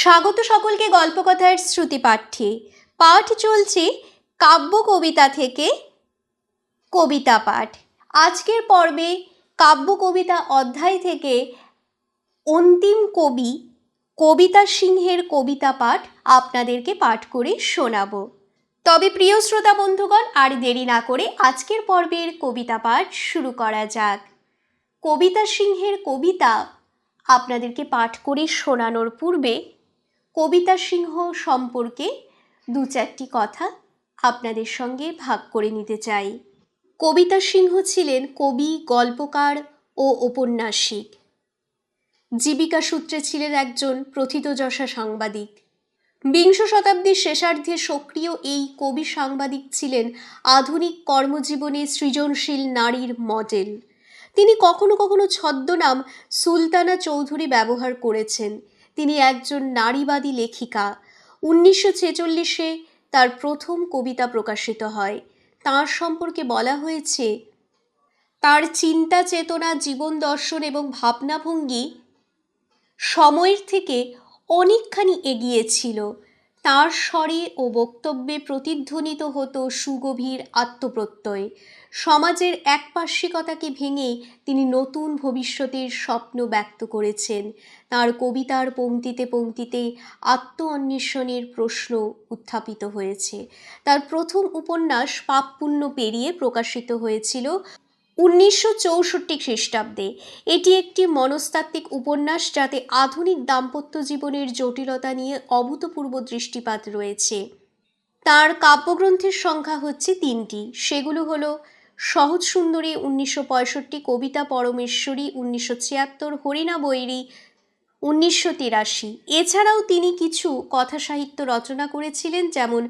স্বাগত সকলকে গল্পকথার শ্রুতি পাঠ্যে পাঠ চলছে কাব্য কবিতা থেকে কবিতা পাঠ। আজকের পর্বে কাব্য কবিতা অধ্যায় থেকে অন্তিম কবি কবিতা সিংহের কবিতা পাঠ আপনাদেরকে পাঠ করে শোনাবো। তবে প্রিয় শ্রোতা বন্ধুগণ, আর দেরি না করে আজকের পর্বের কবিতা পাঠ শুরু করা যাক। কবিতা সিংহের কবিতা আপনাদেরকে পাঠ করে শোনানোর পূর্বে কবিতা সিংহ সম্পর্কে দু চারটি কথা আপনাদের সঙ্গে ভাগ করে নিতে চাই। কবিতা সিংহ ছিলেন কবি, গল্পকার ও ঔপন্যাসিক জীবিকা সূত্রে ছিলেন একজন প্রথিতযশা সাংবাদিক। বিংশ শতাব্দীর শেষার্ধে সক্রিয় এই কবি সাংবাদিক ছিলেন আধুনিক কর্মজীবনে সৃজনশীল নারীর মডেল। তিনি কখনো কখনো ছদ্মনাম সুলতানা চৌধুরী ব্যবহার করেছেন। তিনি একজন নারীবাদী লেখিকা। উনিশশো ছেচল্লিশে তার প্রথম কবিতা প্রকাশিত হয়। তার সম্পর্কে বলা হয়েছে, তার চিন্তা চেতনা, জীবন দর্শন এবং ভাবনাভঙ্গি সময়ের থেকে অনেকখানি এগিয়ে ছিল। তার স্বরে ও বক্তব্যে প্রতিধ্বনিত হতো সুগভীর আত্মপ্রত্যয়। সমাজের একপার্শ্বিকতাকে ভেঙে তিনি নতুন ভবিষ্যতের স্বপ্ন ব্যক্ত করেছেন। তার কবিতার পংক্তিতে পংক্তিতে আত্ম অন্বেষণের প্রশ্ন উত্থাপিত হয়েছে। তার প্রথম উপন্যাস পাপ পুণ্য পেরিয়ে প্রকাশিত হয়েছিল উনিশশো চৌষট্টি খ্রিস্টাব্দে। এটি একটি মনস্তাত্ত্বিক উপন্যাস যাতে আধুনিক দাম্পত্য জীবনের জটিলতা নিয়ে অভূতপূর্ব দৃষ্টিপাত রয়েছে। তার কাব্যগ্রন্থের সংখ্যা হচ্ছে তিনটি। সেগুলো হলো সহজ সুন্দরী উনিশশো পঁয়ষট্টি, কবিতা পরমেশ্বরী উনিশশো ছিয়াত্তর, হরিণা বৈরী উনিশশো তিরাশি। এছাড়াও তিনি কিছু কথা সাহিত্য রচনা করেছিলেন, যেমন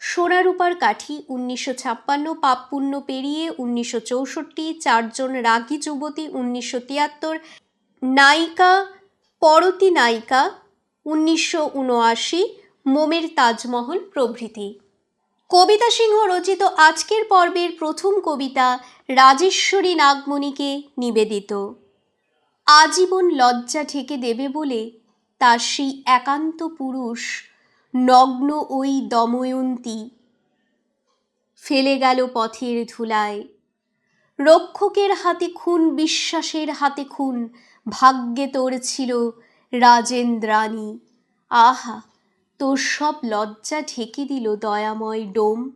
সোনারূপার কাঠি উনিশশো ছাপ্পান্ন পাপ পুণ্য পেরিয়ে উনিশশো চৌষট্টি, চারজন রাগী যুবতী উনিশশো তিয়াত্তর, নায়িকা, পরতি নায়িকা উনিশশো উনআশি, মোমের তাজমহল প্রভৃতি। কবিতা সিংহ রচিত আজকের পর্বের প্রথম কবিতা রাজেশ্বরী নাগমণিকে নিবেদিত। আজীবন লজ্জা ঠেকে দেবে বলে তার সেই একান্ত পুরুষ নগ্ন ওই দময়ন্তী। ফেলে গেল পথের ধুলায়। রক্ষকের হাতে খুন, বিশ্বাসের হাতে খুন, ভাগ্যে তোর ছিল রাজেন্দ্রাণী। আহা! তোর সব লজ্জা ঢেকে দিল দয়াময় ডোম।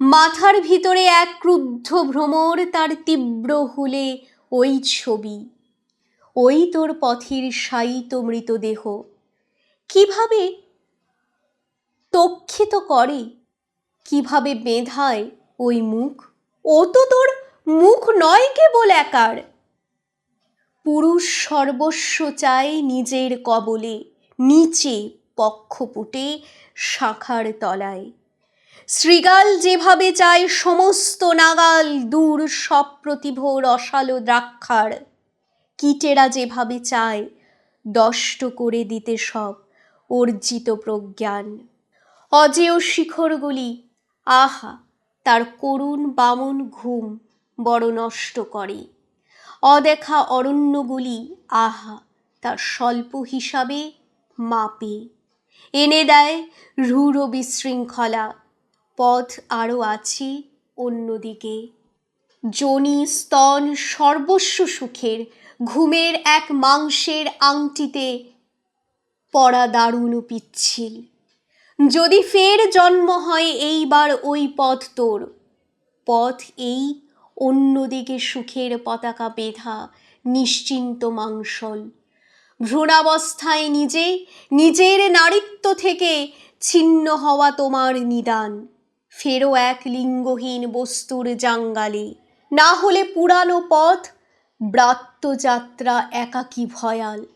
মাথার ভিতরে এক ক্রুদ্ধ ভ্রমর তার তীব্র হুলে ওই ছবি। ওই তোর পথের শায়িত মৃতদেহ। কীভাবে তক্ষিত করে? কীভাবে বেঁধায় ওই মুখ? ও তো তোর মুখ নয় কেবল একার। পুরুষ সর্বস্ব চায় নিজের কবলে, নিচে পক্ষপুটে শাখার তলায়। শৃগাল যেভাবে চায় সমস্ত নাগাল দূর সপ্রতিভ রসালো দ্রাক্ষার। কীটেরা যেভাবে চায় দষ্ট করে দিতে সব অর্জিত প্রজ্ঞান। অজেয় শিখরগুলি, আহা, তার করুণ বামন ঘুম বড় নষ্ট করে। অদেখা অরণ্যগুলি, আহা, তার স্বল্প হিসাবে মাপে। এনে দেয় রূঢ় বিশৃঙ্খলা। পথ আরও আছে অন্যদিকে। জনি স্তন সর্বস্ব সুখের, ঘুমের এক মাংসের আংটিতে পড়া দারুণ পিচ্ছিল। যদি ফের জন্ম হয় এইবার ওই পথ তোর। পথ এই অন্যদিকে সুখের পতাকা বেঁধা নিশ্চিন্ত মাংসল। ভ্রূণাবস্থায় নিজে, নিজের নারীত্ব থেকে ছিন্ন হওয়া তোমার নিদান। ফেরো এক লিঙ্গহীন বস্তুর জাঙ্গালে। না হলে পুরানো পথ ব্রাত্যযাত্রা একাকী ভয়াল।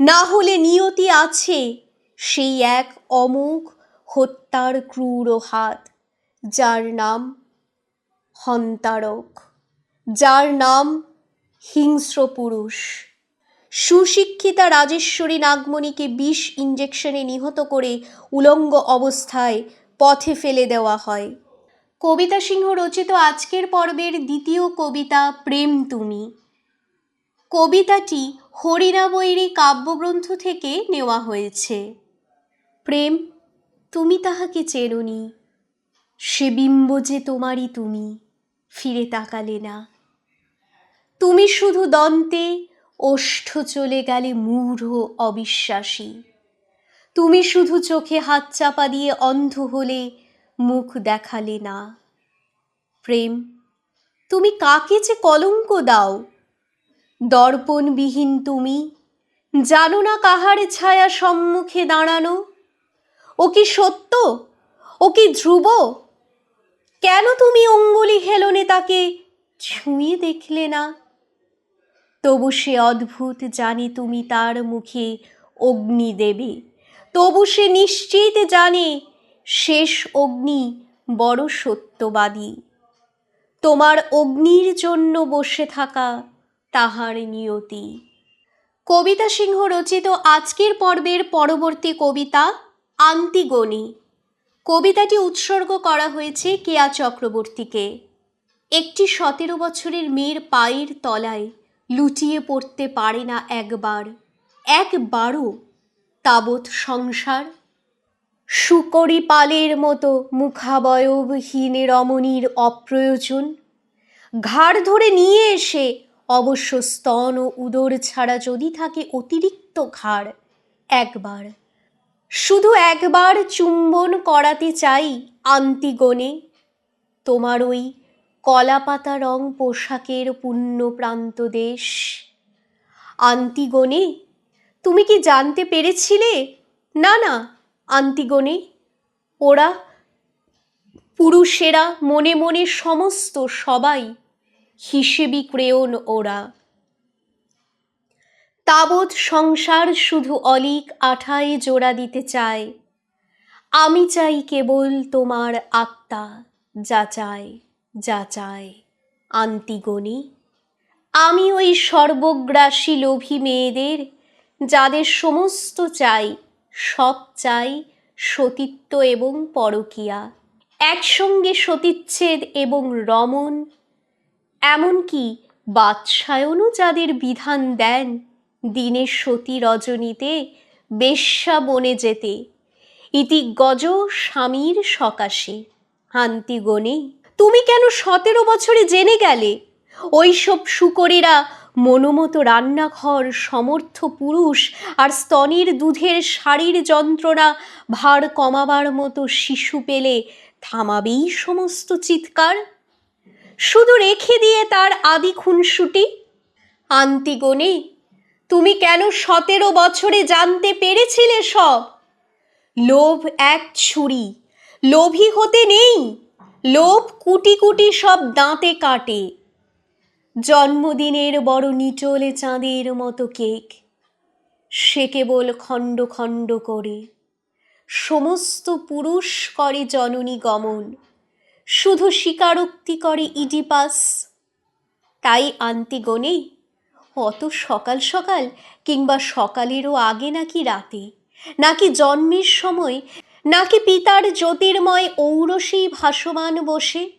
না হলে নিয়তি আছে সেই এক অমুক হত্যার ক্রূর হাত, যার নাম হন্তারক, যার নাম হিংস্র পুরুষ। সুশিক্ষিতা রাজেশ্বরী নাগমণিকে বিষ ইঞ্জেকশনে নিহত করে উলঙ্গ অবস্থায় পথে ফেলে দেওয়া হয়। কবিতা সিংহ রচিত আজকের পর্বের দ্বিতীয় কবিতা, প্রেম তুমি। কবিতাটি হরিণা বৈরী কাব্যগ্রন্থ থেকে নেওয়া হয়েছে। প্রেম, তুমি তাহাকে চেরনি সে বিম্ব যে তোমারই তুমি, ফিরে তাকালে না। তুমি শুধু দন্তে ওষ্ঠ চলে গেলে মূঢ় অবিশ্বাসী। তুমি শুধু চোখে হাত চাপা দিয়ে অন্ধ হলে মুখ দেখালে না। প্রেম, তুমি কাকে যে কলঙ্ক দাও? দর্পণবিহীন তুমি, জানো না কাহার ছায়া সম্মুখে দাঁড়ানো? ও কি সত্য? ও কি ধ্রুব? কেন তুমি অঙ্গুলি হেলনে তাকে ছুঁয়ে দেখলে না? তবু সে অদ্ভুত জানে তুমি তার মুখে অগ্নি দেবে। তবু সে নিশ্চিত জানে শেষ অগ্নি বড় সত্যবাদী। তোমার অগ্নির জন্য বসে থাকা তাহার নিয়তি। কবিতা সিংহ রচিত আজকের পর্বের পরবর্তী কবিতা আন্তিগণি। কবিতাটি উৎসর্গ করা হয়েছে কেয়া চক্রবর্তীকে। একটি সতেরো বছরের মেয়ের পায়ের তলায়। লুটিয়ে পড়তে পারে না একবার। একবারও তাবৎ সংসার শুকরি পালের মতো মুখাবয়বহীন রমণীর অপ্রয়োজন, ঘাড় ধরে নিয়ে এসে অবশ্য স্তন ও উদর ছাড়া যদি থাকে অতিরিক্ত ঘাড়, একবার। শুধু একবার চুম্বন করাতে চাই আন্তিগণে, তোমার ওই কলাপাতা রং পোশাকের পুণ্য প্রান্ত দেশ। আন্তিগণে তুমি কি জানতে পেরেছিলে? না না আন্তিগণে ওরা পুরুষেরা মনে মনে সমস্ত সবাই হিসেবি ক্রেয়ন ওরা। তাবৎ সংসার শুধু অলিক আঠায় জোড়া দিতে চায়। আমি চাই কেবল তোমার আত্মা যা চায়। যা চায় আন্তিগণি, আমি ওই সর্বগ্রাসী লোভী মেয়েদের, যাদের সমস্ত চাই, সব চাই সতীত্ব এবং পরকিয়া, একসঙ্গে সতীচ্ছেদ এবং রমণ, এমনকি বাদশায়নও যাদের বিধান দেন দিনের সতী রজনীতে বেশ্যা বনে যেতে, ইতি গজ স্বামীর সকাশে। হান্তিগণে তুমি কেন সতেরো বছরে জেনে গেলে? ওইসব শুকরেরা, মনোমতো রান্নাঘর, সমর্থ পুরুষ আর স্তনের দুধের শাড়ির যন্ত্রণা ভার কমাবার মতো শিশু পেলে থামাবেই সমস্ত চিৎকার? শুধু রেখে দিয়ে তার আদি খুনসুটি? আন্তিগণে, তুমি কেন সতেরো বছরে জানতে পেরেছিলে সব? লোভ এক ছুরি, লোভী হতে নেই। লোভ কুটি কুটি সব দাঁতে কাটে। জন্মদিনের বড় নিচলে চাঁদের মতো কেক। সে কেবল খণ্ড খণ্ড করে। সমস্ত পুরুষ করে জননী গমন। শুধু স্বীকারোক্তি করে ইডিপাস। তাই আন্তিগণে অত সকাল সকাল কিংবা সকালেরও আগে নাকি রাতে, নাকি জন্মের সময় নাকি পিতার জ্যোতির্ময় ঔরসী ভাসমান বসে?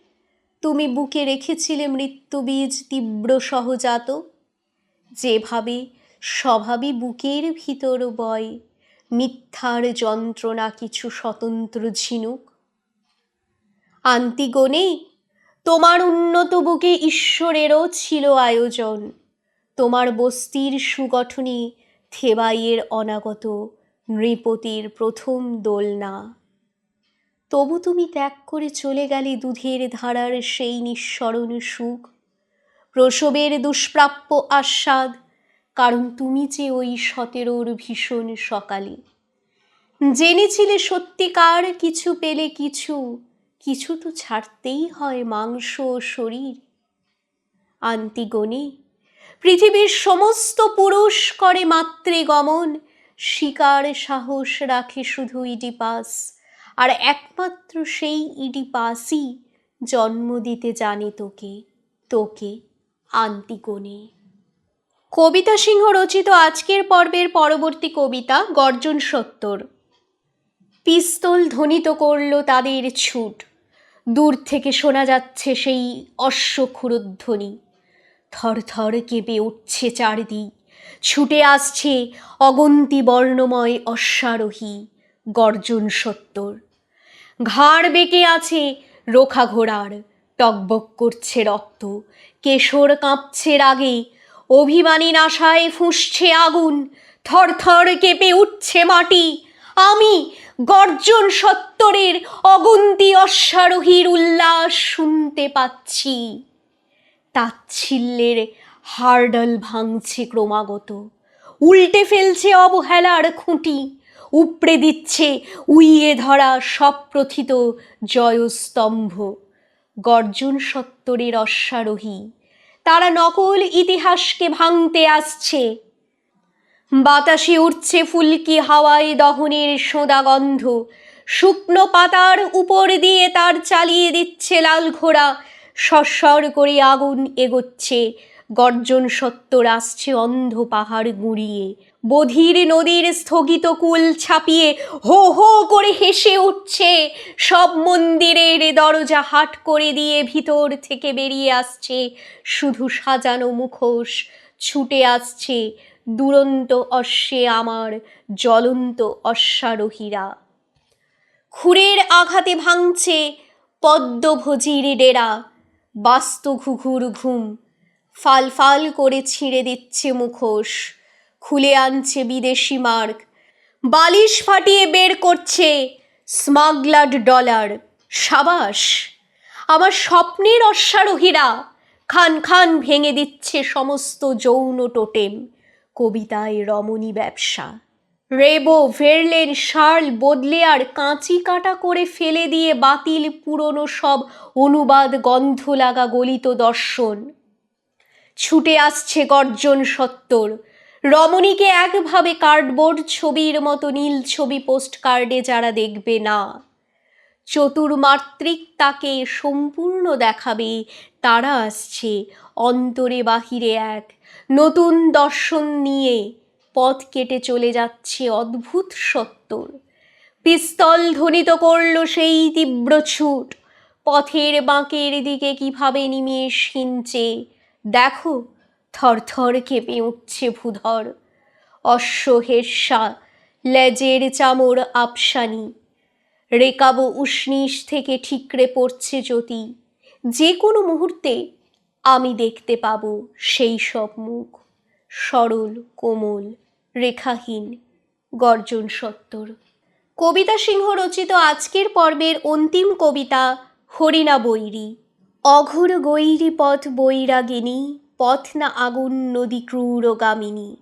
তুমি বুকে রেখেছিলে মৃত্যুবীজ তীব্র সহজাত। যেভাবে স্বভাবে বুকের ভিতর বয়, মিথ্যার যন্ত্রণা কিছু স্বতন্ত্র ঝিনুক। আন্তিগণে, তোমার উন্নত বুকে ঈশ্বরেরও ছিল আয়োজন। তোমার বস্তির সুগঠনে থেবাইয়ের অনাগত। নৃপতির প্রথম দোলনা। তবু তুমি ত্যাগ করে চলে গেলে দুধের ধারার সেই নিঃসরণ সুখ। প্রসবের দুষ্প্রাপ্য আস্বাদ, কারণ তুমি যে ওই সতেরোর ভীষণ সকালে। জেনেছিলে সত্যিকার কিছু পেলে কিছু কিছু তো ছাড়তেই হয় মাংস ও শরীর। আন্তিগণে, পৃথিবীর সমস্ত পুরুষ করে মাত্রে গমন শিকার সাহস রাখে শুধু ইডিপাস আর একমাত্র সেই ইডিপাসই জন্ম দিতে জানে তোকে তোকে আন্তিগণে কবিতা সিংহ রচিত আজকের পর্বের পরবর্তী কবিতা গর্জন সত্তর। পিস্তল ধ্বনিত করল তাদের ছুট। দূর থেকে শোনা যাচ্ছে সেই অশ্বক্ষুরধ্বনি থর থর কেঁপে উঠছে চারদিক। ছুটে আসছে অগন্তি বর্ণময় অশ্বারোহী, গর্জন সত্তর। ঘাড় বেঁকে আছে রোখা ঘোড়ার, টকবক করছে রক্ত, কেশর কাঁপছে রাগে, অভিমানী নাশায় ফুঁসছে আগুন, থরথর কেঁপে উঠছে মাটি। আমি গর্জন সত্তরের অগন্তি অশ্বারোহীর উল্লাস শুনতে পাচ্ছি। তাচ্ছিল্যের হার্ডল ভাঙছে ক্রমাগত। উল্টে ফেলছে অবহেলার খুঁটি। উপড়ে দিচ্ছে উইয়ে ধরা সপ্রথিত জয়স্তম্ভ। গর্জন সত্তরের অশ্বারোহী। তারা নকল ইতিহাসকে ভাঙতে আসছে। বাতাসে উঠছে ফুলকি হাওয়ায় দহনের সোঁদা গন্ধ। শুকনো পাতার উপর দিয়ে তার চালিয়ে দিচ্ছে লাল ঘোড়া। সস্বর করে আগুন এগোচ্ছে গর্জন সত্তর আসছে অন্ধ পাহাড় গুঁড়িয়ে। বধির নদীর স্থগিত কুল ছাপিয়ে হো হো করে হেসে উঠছে। সব মন্দিরের দরজা হাট করে দিয়ে ভিতর থেকে বেরিয়ে আসছে। শুধু সাজানো মুখোশ ছুটে আসছে। দুরন্ত অশ্বে আমার জ্বলন্ত অশ্বারোহীরা। খুরের আঘাতে ভাঙছে পদ্মভোজির ডেরা। বাস্তু ঘুঘুর ঘুম ফাল ফাল করে ছিঁড়ে দিচ্ছে মুখোশ, খুলে আনছে বিদেশি মার্ক। বালিশ ফাটিয়ে বের করছে স্মাগলাড ডলার। সাবাস, আমার স্বপ্নের অশ্বারোহীরা খান খান ভেঙে দিচ্ছে সমস্ত যৌন টোটেম, কবিতায় রমণী ব্যবসা। রেবো, ভেরলেন, শার্ল, বদলে আর কাঁচি কাটা করে ফেলে দিয়ে বাতিল পুরনো সব অনুবাদ গন্ধ লাগা গলিত দর্শন। ছুটে আসছে গর্জন সত্তর। রমণীকে একভাবে কার্ডবোর্ড ছবির মতো নীল ছবি পোস্ট কার্ডে যারা দেখবে না। চতুর্মাত্রিক তাকে সম্পূর্ণ দেখাবে, তারা আসছে অন্তরে বাহিরে এক। নতুন দর্শন নিয়ে পথ কেটে চলে যাচ্ছে অদ্ভুত সত্তর। পিস্তল ধ্বনিত করল সেই তীব্র ছুট। পথের বাঁকের দিকে কীভাবে নিমেষ হিনছে দেখো, থরথর কেঁপে উঠছে ভূধর। অশ্বহের্ষা লেজের চামর আপসানি। রেকাবো উষ্ণিস থেকে ঠিকরে পড়ছে জ্যোতি। যে কোনো মুহূর্তে আমি দেখতে পাবো সেই সব মুখ। সরল, কোমল, রেখাহীন, গর্জন সত্তর। কবিতা সিংহ রচিত আজকের পর্বের অন্তিম কবিতা হরিণা বৈরী অঘোর গৈরী পথ বৈরাগিনী, পথ না আগুন নদী ক্রূরগামিনী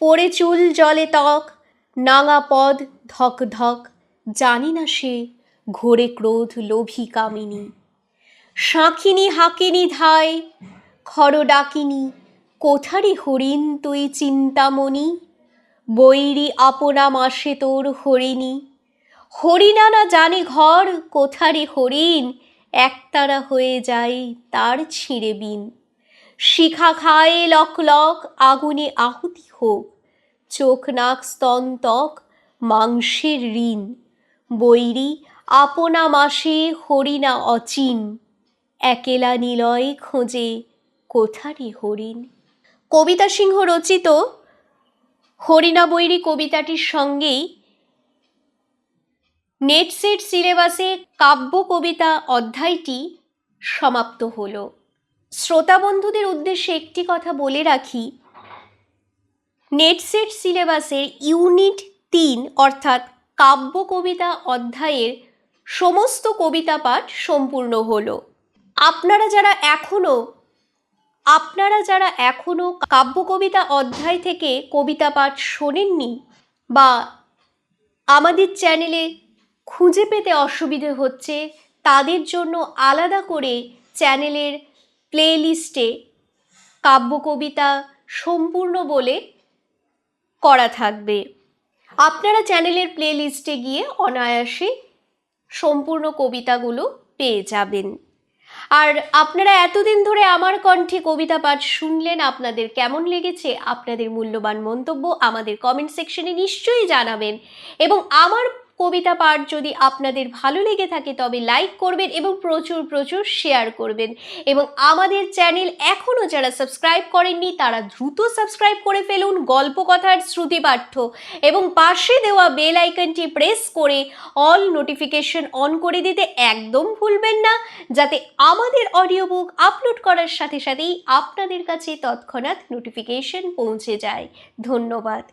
পড়ে চুল জলে ত্বক, নাঙা পদ ধক ধক, জানি না সে ঘোরে ক্রোধ লোভী কামিনী। শাঁখিনী হাকিনী ধায়, খর ডাকিনী কোথারি হরিণ তুই চিন্তামণি? বৈরি আপনা মাসে তোর হরিণী। হরিণা না জানে ঘর কোথারে হরিণ একতারা হয়ে যায় তার ছিঁড়ে বিন। শিখা খায় লক লক, আগুনে আহুতি হোক। চোখ নাক স্তন মাংসের ঋণ। বৈরি, আপনা মাসে হরিণা অচিন। একেলা নিলয় খোঁজে কোথারি হরিণ। কবিতা সিংহ রচিত হরিণা বৈরী কবিতাটির সঙ্গেই নেটসেট সিলেবাসে কাব্য কবিতা অধ্যায়টি সমাপ্ত হল। শ্রোতা বন্ধুদের উদ্দেশ্যে একটি কথা বলে রাখি। নেটসেট সিলেবাসের ইউনিট তিন, অর্থাৎ কাব্য কবিতা অধ্যায়ের সমস্ত কবিতা পাঠ সম্পূর্ণ হল। আপনারা যারা এখনও আপনারা যারা এখনও কাব্য কবিতা অধ্যায় থেকে কবিতা পাঠ শোনেননি বা আমাদের চ্যানেলে খুঁজে পেতে অসুবিধে হচ্ছে, তাদের জন্য আলাদা করে চ্যানেলের প্লেলিস্টে কাব্য কবিতা সম্পূর্ণ বলে করা থাকবে। আপনারা চ্যানেলের প্লেলিস্টে গিয়ে অনায়াসে সম্পূর্ণ কবিতাগুলো পেয়ে যাবেন। আর আপনারা এতদিন ধরে আমার কণ্ঠে কবিতা পাঠ শুনলেন, আপনাদের কেমন লেগেছে, আপনাদের মূল্যবান মন্তব্য আমাদের কমেন্ট সেকশনে নিশ্চয়ই জানাবেন। এবং আমার কবিতা পাঠ যদি আপনাদের ভালো লেগে থাকে তবে লাইক করবেন এবং প্রচুর প্রচুর শেয়ার করবেন। এবং আমাদের চ্যানেল এখনও যারা সাবস্ক্রাইব করেননি, তারা দ্রুত সাবস্ক্রাইব করে ফেলুন গল্পকথার শ্রুতিপাঠ্য। এবং পাশে দেওয়া বেল আইকনটি প্রেস করে অল নোটিফিকেশন অন করে দিতে একদম ভুলবেন না, যাতে আমাদের অডিও বুক আপলোড করার সাথে সাথেই আপনাদের কাছে তৎক্ষণাৎ নোটিফিকেশন পৌঁছে যায়। ধন্যবাদ।